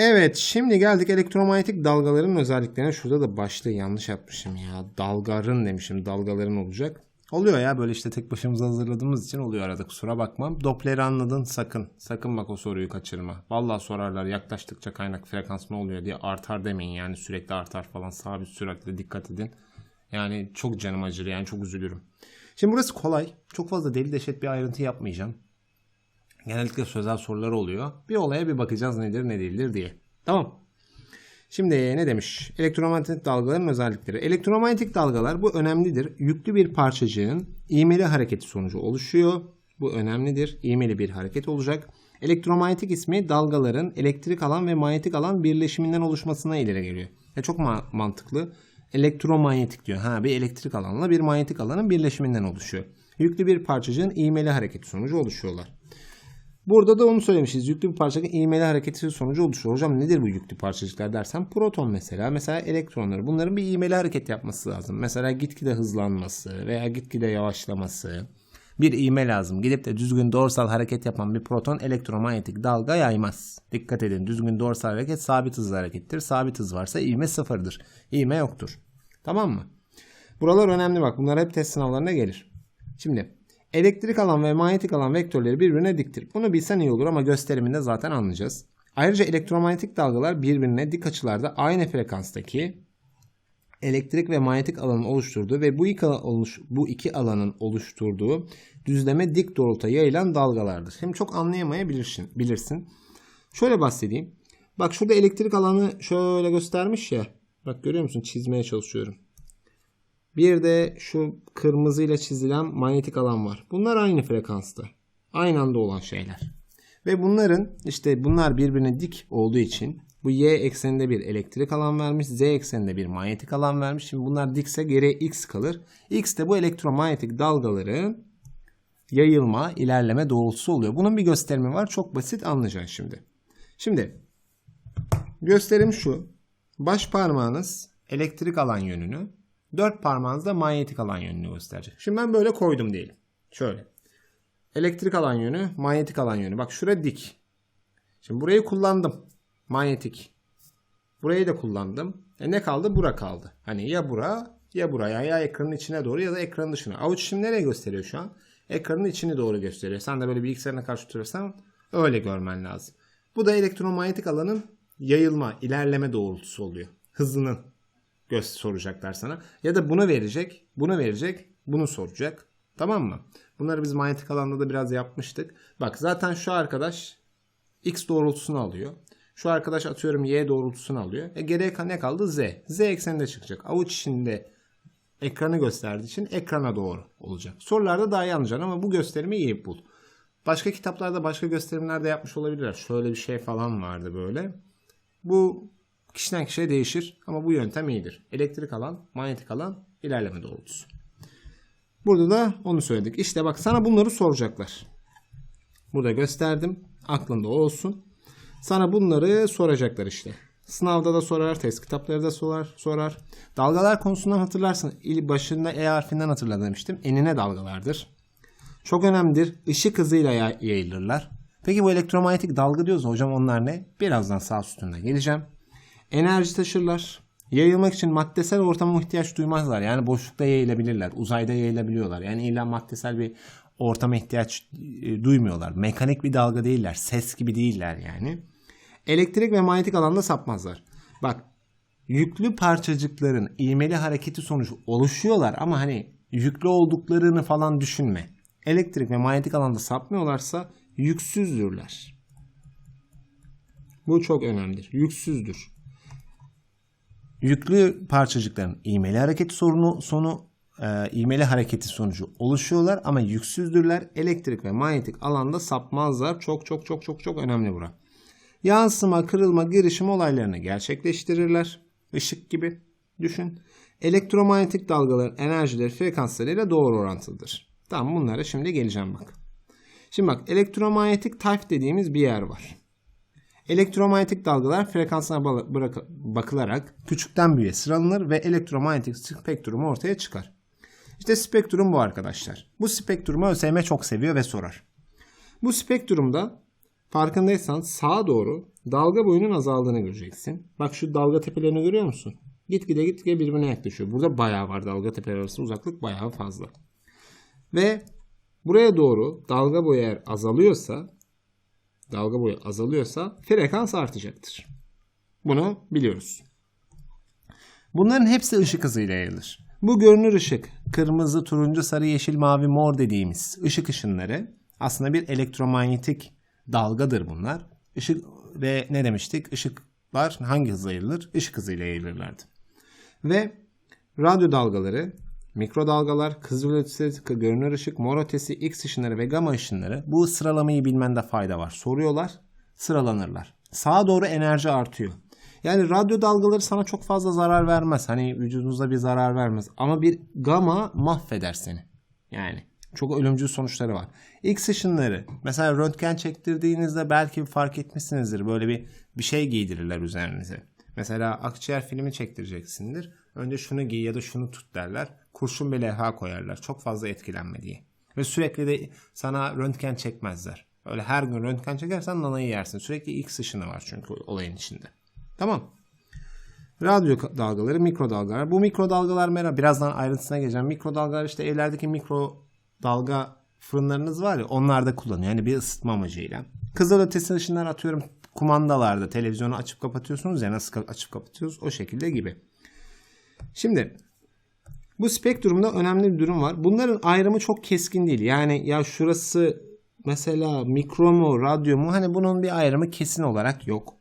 Evet şimdi geldik elektromanyetik dalgaların özelliklerine. Şurada da başlığı yanlış yapmışım ya. Dalgarın demişim. Dalgaların olacak. Oluyor ya böyle işte tek başımıza hazırladığımız için oluyor arada kusura bakmam. Doppler'i anladın sakın. Sakın bak o soruyu kaçırma. Vallahi sorarlar yaklaştıkça kaynak frekans ne oluyor diye artar demeyin yani sürekli artar falan sabit süratle dikkat edin. Yani çok canım acır yani çok üzülürüm. Şimdi burası kolay. Çok fazla deli deşet bir ayrıntı yapmayacağım. Genellikle sözel sorular oluyor. Bir olaya bir bakacağız nedir ne değildir diye. Tamam. Şimdi ne demiş? Elektromanyetik dalgaların özellikleri. Elektromanyetik dalgalar bu önemlidir. Yüklü bir parçacığın ivmeli hareketi sonucu oluşuyor. Bu önemlidir. İvmeli bir hareket olacak. Elektromanyetik ismi dalgaların elektrik alan ve manyetik alan birleşiminden oluşmasına ileri geliyor. Ya çok ma- mantıklı. Elektromanyetik diyor. Ha bir elektrik alanla bir manyetik alanın birleşiminden oluşuyor. Yüklü bir parçacığın ivmeli hareketi sonucu oluşuyorlar. Burada da onu söylemişiz. Yüklü bir parçacık ivmeli hareketi sonucu oluşuyor. Hocam nedir bu yüklü parçacıklar dersen proton mesela. Mesela elektronları. Bunların bir ivmeli hareket yapması lazım. Mesela gitgide hızlanması veya gitgide yavaşlaması. Bir ivme lazım. Gidip de düzgün doğrusal hareket yapan bir proton elektromanyetik dalga yaymaz. Dikkat edin. Düzgün doğrusal hareket sabit hızlı harekettir. Sabit hız varsa ivme sıfırdır. İvme yoktur. Tamam mı? Buralar önemli bak. Bunlar hep test sınavlarına gelir. Şimdi elektrik alan ve manyetik alan vektörleri birbirine diktir. Bunu bilsen iyi olur ama gösteriminde zaten anlayacağız. Ayrıca elektromanyetik dalgalar birbirine dik açılarda aynı frekanstaki elektrik ve manyetik alanın oluşturduğu ve bu iki, oluş, bu iki alanın oluşturduğu düzleme dik doğrultuya yayılan dalgalardır. Şimdi çok anlayamayabilirsin. Bilirsin. Şöyle bahsedeyim. Bak şurada elektrik alanı şöyle göstermiş ya. Bak görüyor musun? Çizmeye çalışıyorum. Bir de şu kırmızıyla çizilen manyetik alan var. Bunlar aynı frekansta. Aynı anda olan şeyler. Ve bunların işte bunlar birbirine dik olduğu için bu y ekseninde bir elektrik alan vermiş. Z ekseninde bir manyetik alan vermiş. Şimdi bunlar dikse geriye x kalır. X de bu elektromanyetik dalgaların yayılma, ilerleme doğrultusu oluyor. Bunun bir gösterimi var. Çok basit anlayacaksın şimdi. Şimdi gösterim şu. Baş parmağınız elektrik alan yönünü, dört parmağınız da manyetik alan yönünü gösterecek. Şimdi ben böyle koydum diyelim. Şöyle. Elektrik alan yönü, manyetik alan yönü. Bak şuraya dik. Şimdi burayı kullandım. Manyetik. Burayı da kullandım. E ne kaldı? Bura kaldı. Hani ya bura ya buraya ya ekranın içine doğru ya da ekranın dışına. Avuç şimdi nereye gösteriyor şu an? Ekranın içini doğru gösteriyor. Sen de böyle bilgisayarına karşı tutarsan öyle görmen lazım. Bu da elektromanyetik alanın yayılma, ilerleme doğrultusu oluyor. Hızının göz soracaklar sana. Ya da bunu verecek, bunu verecek, bunu soracak. Tamam mı? Bunları biz manyetik alanda da biraz yapmıştık. Bak zaten şu arkadaş x doğrultusunu alıyor. Şu arkadaş atıyorum y doğrultusunu alıyor. E geriye ne kaldı? Z. Z ekseninde çıkacak. Avuç içinde ekranı gösterdiği için ekrana doğru olacak. Sorularda daha iyi anlayacaksın ama bu gösterimi iyi bul. Başka kitaplarda başka gösterimler de yapmış olabilirler. Şöyle bir şey falan vardı böyle. Bu kişiden kişiye değişir ama bu yöntem iyidir. Elektrik alan, manyetik alan, ilerleme doğrultusu. Burada da onu söyledik. İşte bak sana bunları soracaklar. Burada gösterdim. Aklında olsun. Sana bunları soracaklar işte. Sınavda da sorar, test kitapları da sorar, sorar. Dalgalar konusundan hatırlarsın. İl başında E harfinden hatırla demiştim. Enine dalgalardır. Çok önemlidir. Işık hızıyla yay- yayılırlar. Peki bu elektromanyetik dalga diyoruz hocam onlar ne? Birazdan sağ üstünde geleceğim. Enerji taşırlar. Yayılmak için maddesel ortama ihtiyaç duymazlar. Yani boşlukta yayılabilirler. Uzayda yayılabiliyorlar. Yani illa maddesel bir ortama ihtiyaç e, duymuyorlar. Mekanik bir dalga değiller. Ses gibi değiller yani. Elektrik ve manyetik alanda sapmazlar. Bak yüklü parçacıkların ivmeli hareketi sonucu oluşuyorlar ama hani yüklü olduklarını falan düşünme. Elektrik ve manyetik alanda sapmıyorlarsa yüksüzdürler. Bu çok önemlidir. Yüksüzdür. Yüklü parçacıkların ivmeli hareketi sorunu sonu e, ivmeli hareketi sonucu oluşuyorlar ama yüksüzdürler. Elektrik ve manyetik alanda sapmazlar. Çok çok çok çok çok önemli bura. Yansıma, kırılma, girişim olaylarını gerçekleştirirler. Işık gibi düşün. Elektromanyetik dalgaların enerjileri frekanslarıyla doğru orantılıdır. Tamam bunlara şimdi geleceğim bak. Şimdi bak elektromanyetik tayf dediğimiz bir yer var. Elektromanyetik dalgalar frekansına bakılarak küçükten büyüğe sıralanır ve elektromanyetik spektrum ortaya çıkar. İşte spektrum bu arkadaşlar. Bu spektrumu ÖSYM çok seviyor ve sorar. Bu spektrumda farkındaysan sağa doğru dalga boyunun azaldığını göreceksin. Bak şu dalga tepelerini görüyor musun? Gitgide gitgide birbirine yaklaşıyor. Burada bayağı var dalga tepeler arasında uzaklık bayağı fazla. Ve buraya doğru dalga boyu eğer azalıyorsa dalga boyu azalıyorsa frekans artacaktır. Bunu biliyoruz. Bunların hepsi ışık hızıyla yayılır. Bu görünür ışık, kırmızı, turuncu, sarı, yeşil, mavi, mor dediğimiz ışık ışınları aslında bir elektromanyetik dalgadır bunlar. Işık ve ne demiştik? Işıklar hangi hızla yayılır? Işık hızıyla yayılırlardı. Ve radyo dalgaları, mikrodalgalar, kızılötesi, görünür ışık, mor ötesi, X ışınları ve gamma ışınları bu sıralamayı bilmende fayda var. Soruyorlar, sıralanırlar. Sağa doğru enerji artıyor. Yani radyo dalgaları sana çok fazla zarar vermez. Hani vücudunuzda bir zarar vermez. Ama bir gamma mahveder seni. Yani çok ölümcül sonuçları var. X ışınları mesela röntgen çektirdiğinizde belki fark etmişsinizdir. Böyle bir bir şey giydirirler üzerinize. Mesela akciğer filmi çektireceksindir. Önce şunu giy ya da şunu tut derler. Kurşun bir levha koyarlar. Çok fazla etkilenme diye. Ve sürekli de sana röntgen çekmezler. Öyle her gün röntgen çekersen nanayı yersin. Sürekli X ışını var çünkü olayın içinde. Tamam. Radyo dalgaları, mikrodalgalar. Bu mikrodalgalar merak birazdan ayrıntısına geleceğim. Mikrodalgalar işte evlerdeki mikro dalga fırınlarınız var ya onlarda kullanıyor. Yani bir ısıtma amacıyla. Kızılötesi ışınlar atıyorum kumandalarda televizyonu açıp kapatıyorsunuz ya nasıl açıp kapatıyoruz o şekilde gibi. Şimdi bu spektrumda önemli bir durum var. Bunların ayrımı çok keskin değil. Yani ya şurası mesela mikro mu, radyo mu hani bunun bir ayrımı kesin olarak yok.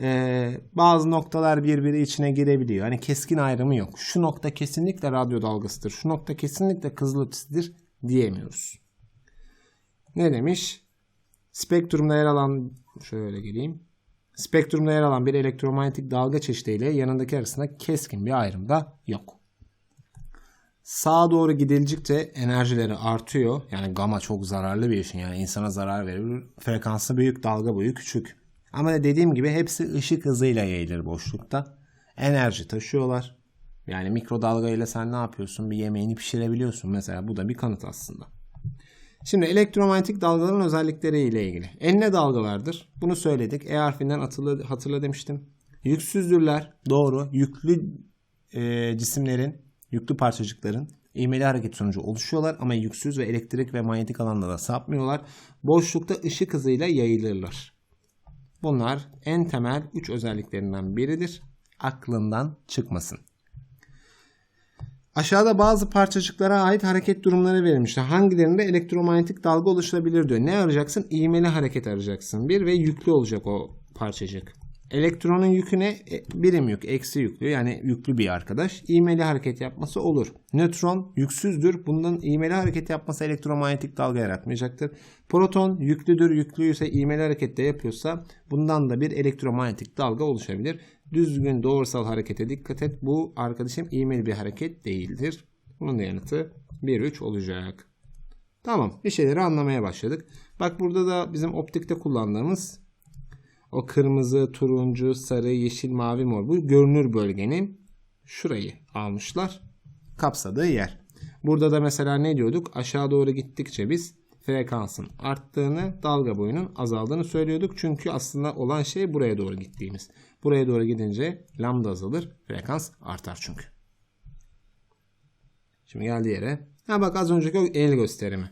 Ee, bazı noktalar birbiri içine girebiliyor. Hani keskin ayrımı yok. Şu nokta kesinlikle radyo dalgasıdır. Şu nokta kesinlikle kızılötesidir diyemiyoruz. Ne demiş? Spektrumda yer alan şöyle geleyim. Spektrumda yer alan bir elektromanyetik dalga çeşidiyle yanındaki arasında keskin bir ayrım da yok. Sağa doğru gidildikçe enerjileri artıyor. Yani gama çok zararlı bir ışın. Yani insana zarar verir. Frekansı büyük, dalga boyu küçük. Ama dediğim gibi hepsi ışık hızıyla yayılır boşlukta. Enerji taşıyorlar. Yani mikrodalga ile sen ne yapıyorsun? Bir yemeğini pişirebiliyorsun. Mesela bu da bir kanıt aslında. Şimdi elektromanyetik dalgaların özellikleri ile ilgili. Enine dalgalardır. Bunu söyledik. E harfinden hatırla, hatırla demiştim. Yüksüzdürler. Doğru. Yüklü e, cisimlerin, yüklü parçacıkların ivmeli hareket sonucu oluşuyorlar ama yüksüz ve elektrik ve manyetik alanda da sapmıyorlar. Boşlukta ışık hızıyla yayılırlar. Bunlar en temel 3 özelliklerinden biridir. Aklından çıkmasın. Aşağıda bazı parçacıklara ait hareket durumları verilmiştir. Hangilerinde elektromanyetik dalga oluşabilir diyor. Ne arayacaksın? İğmeli hareket arayacaksın. Bir ve yüklü olacak o parçacık. Elektronun yüküne e, birim yük, eksi yüklü yani yüklü bir arkadaş. İğmeli hareket yapması olur. Nötron yüksüzdür. Bundan iğmeli hareket yapması elektromanyetik dalga yaratmayacaktır. Proton yüklüdür. Yüklüyse iğmeli harekette yapıyorsa bundan da bir elektromanyetik dalga oluşabilir. Düzgün doğrusal harekete dikkat et. Bu arkadaşım iğmeli bir hareket değildir. Bunun da yanıtı 1-3 olacak. Tamam bir şeyleri anlamaya başladık. Bak burada da bizim optikte kullandığımız o kırmızı, turuncu, sarı, yeşil, mavi, mor. Bu görünür bölgenin şurayı almışlar. Kapsadığı yer. Burada da mesela ne diyorduk? Aşağı doğru gittikçe biz frekansın arttığını, dalga boyunun azaldığını söylüyorduk. Çünkü aslında olan şey buraya doğru gittiğimiz. Buraya doğru gidince lambda azalır, frekans artar çünkü. Şimdi geldi yere. Ha bak az önceki o el gösterimi.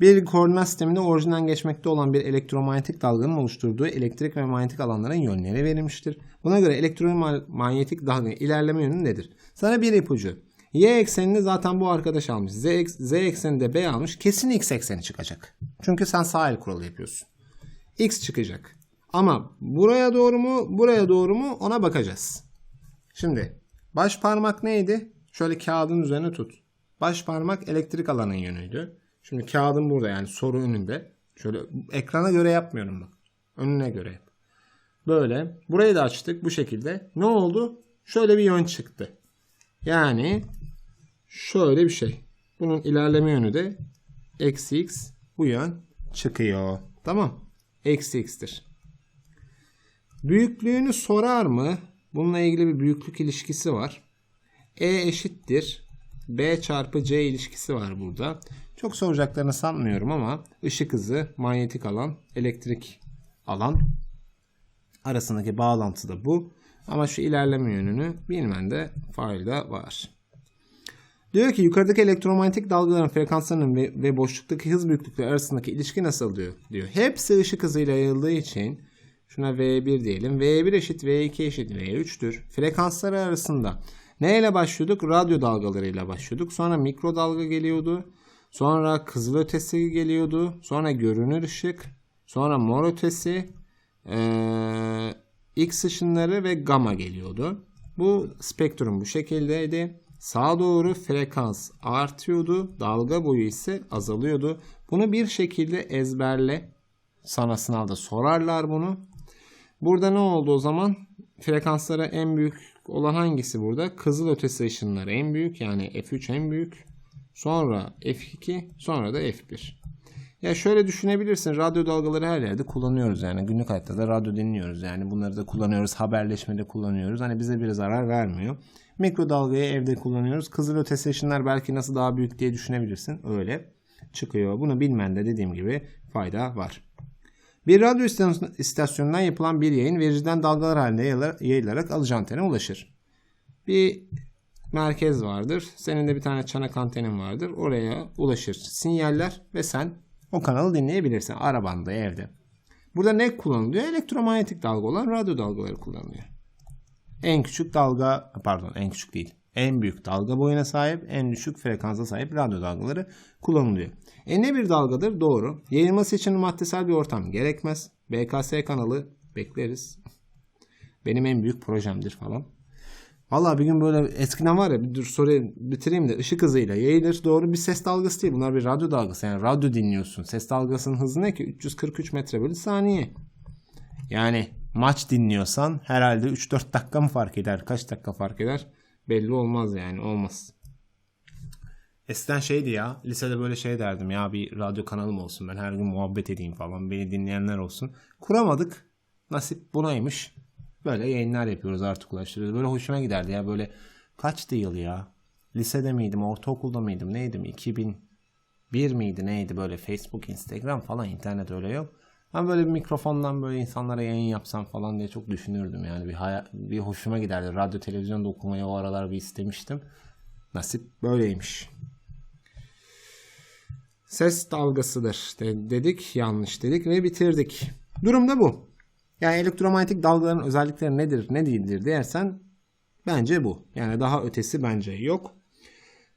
Bir koordinat sisteminde orijinden geçmekte olan bir elektromanyetik dalganın oluşturduğu elektrik ve manyetik alanların yönleri verilmiştir. Buna göre elektromanyetik dalganın ilerleme yönü nedir? Sana bir ipucu. Y eksenini zaten bu arkadaş almış. Z, Z eksenini de B almış. Kesin X ekseni çıkacak. Çünkü sen sağ el kuralı yapıyorsun. X çıkacak. Ama buraya doğru mu, buraya doğru mu ona bakacağız. Şimdi baş parmak neydi? Şöyle kağıdın üzerine tut. Baş parmak elektrik alanın yönüydü. Şimdi kağıdım burada yani soru önünde. Şöyle ekrana göre yapmıyorum bak. Önüne göre yap. Böyle. Burayı da açtık bu şekilde. Ne oldu? Şöyle bir yön çıktı. Yani şöyle bir şey. Bunun ilerleme yönü de eksi x bu yön çıkıyor. Tamam. Eksi x'tir. Büyüklüğünü sorar mı? Bununla ilgili bir büyüklük ilişkisi var. E eşittir. B çarpı C ilişkisi var burada. Çok soracaklarını sanmıyorum ama ışık hızı, manyetik alan, elektrik alan arasındaki bağlantı da bu. Ama şu ilerleme yönünü bilmende fayda var. Diyor ki yukarıdaki elektromanyetik dalgaların frekanslarının ve, ve boşluktaki hız büyüklükleri arasındaki ilişki nasıl diyor? diyor. Hepsi ışık hızıyla yayıldığı için şuna V1 diyelim. V1 eşit V2 eşit V3'tür. Frekansları arasında neyle başlıyorduk? Radyo dalgalarıyla başlıyorduk. Sonra mikrodalga geliyordu. Sonra kızılötesi geliyordu. Sonra görünür ışık. Sonra mor ötesi. Ee, X ışınları ve gamma geliyordu. Bu spektrum bu şekildeydi. Sağa doğru frekans artıyordu. Dalga boyu ise azalıyordu. Bunu bir şekilde ezberle. Sana sınavda sorarlar bunu. Burada ne oldu o zaman? Frekanslara en büyük olan hangisi burada? Kızıl ötesi ışınları en büyük. Yani F3 en büyük. Sonra F2 sonra da F1. Ya şöyle düşünebilirsin. Radyo dalgaları her yerde kullanıyoruz yani. Günlük hayatta da radyo dinliyoruz yani. Bunları da kullanıyoruz. Haberleşmede kullanıyoruz. Hani bize bir zarar vermiyor. Mikrodalgayı evde kullanıyoruz. Kızıl ötesi ışınlar belki nasıl daha büyük diye düşünebilirsin. Öyle çıkıyor. Bunu bilmende dediğim gibi fayda var. Bir radyo istasyonundan yapılan bir yayın vericiden dalgalar halinde yayılarak alıcı antene ulaşır. Bir merkez vardır. Senin de bir tane çanak antenin vardır. Oraya ulaşır sinyaller ve sen o kanalı dinleyebilirsin arabanda, evde. Burada ne kullanılıyor? Elektromanyetik dalga olan radyo dalgaları kullanılıyor. En küçük dalga, pardon en küçük değil. En büyük dalga boyuna sahip, en düşük frekansa sahip radyo dalgaları kullanılıyor. E ne bir dalgadır? Doğru. Yayılması için maddesel bir ortam gerekmez. BKS kanalı bekleriz. Benim en büyük projemdir falan. Valla bir gün böyle eskiden var ya bir dur soruyu bitireyim de ışık hızıyla yayılır. Doğru bir ses dalgası değil. Bunlar bir radyo dalgası. Yani radyo dinliyorsun. Ses dalgasının hızı ne ki? 343 metre bölü saniye. Yani maç dinliyorsan herhalde 3-4 dakika mı fark eder? Kaç dakika fark eder? Belli olmaz yani. Olmaz. Eskiden şeydi ya. Lisede böyle şey derdim ya bir radyo kanalım olsun. Ben her gün muhabbet edeyim falan. Beni dinleyenler olsun. Kuramadık. Nasip bunaymış. Böyle yayınlar yapıyoruz artık ulaştırıyoruz. Böyle hoşuma giderdi ya böyle kaçtı yıl ya? Lisede miydim, ortaokulda mıydım, neydim? 2001 miydi, neydi böyle Facebook, Instagram falan internet öyle yok. Ben böyle bir mikrofondan böyle insanlara yayın yapsam falan diye çok düşünürdüm yani bir hayal, bir hoşuma giderdi. Radyo televizyonda okumayı o aralar bir istemiştim. Nasip böyleymiş. Ses dalgasıdır dedik, yanlış dedik ve bitirdik. Durum da bu. Yani elektromanyetik dalgaların özellikleri nedir, ne değildir dersen bence bu. Yani daha ötesi bence yok.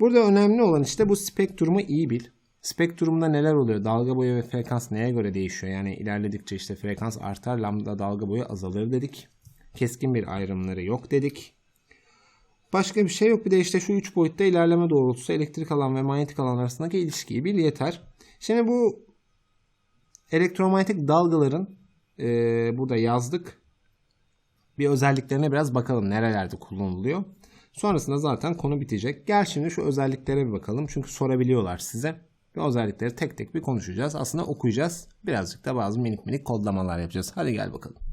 Burada önemli olan işte bu spektrumu iyi bil. Spektrumda neler oluyor? Dalga boyu ve frekans neye göre değişiyor? Yani ilerledikçe işte frekans artar, lambda dalga boyu azalır dedik. Keskin bir ayrımları yok dedik. Başka bir şey yok. Bir de işte şu üç boyutta ilerleme doğrultusu elektrik alan ve manyetik alan arasındaki ilişkiyi bil yeter. Şimdi bu elektromanyetik dalgaların e, burada yazdık. Bir özelliklerine biraz bakalım nerelerde kullanılıyor. Sonrasında zaten konu bitecek. Gel şimdi şu özelliklere bir bakalım. Çünkü sorabiliyorlar size. Ve özellikleri tek tek bir konuşacağız. Aslında okuyacağız. Birazcık da bazı minik minik kodlamalar yapacağız. Hadi gel bakalım.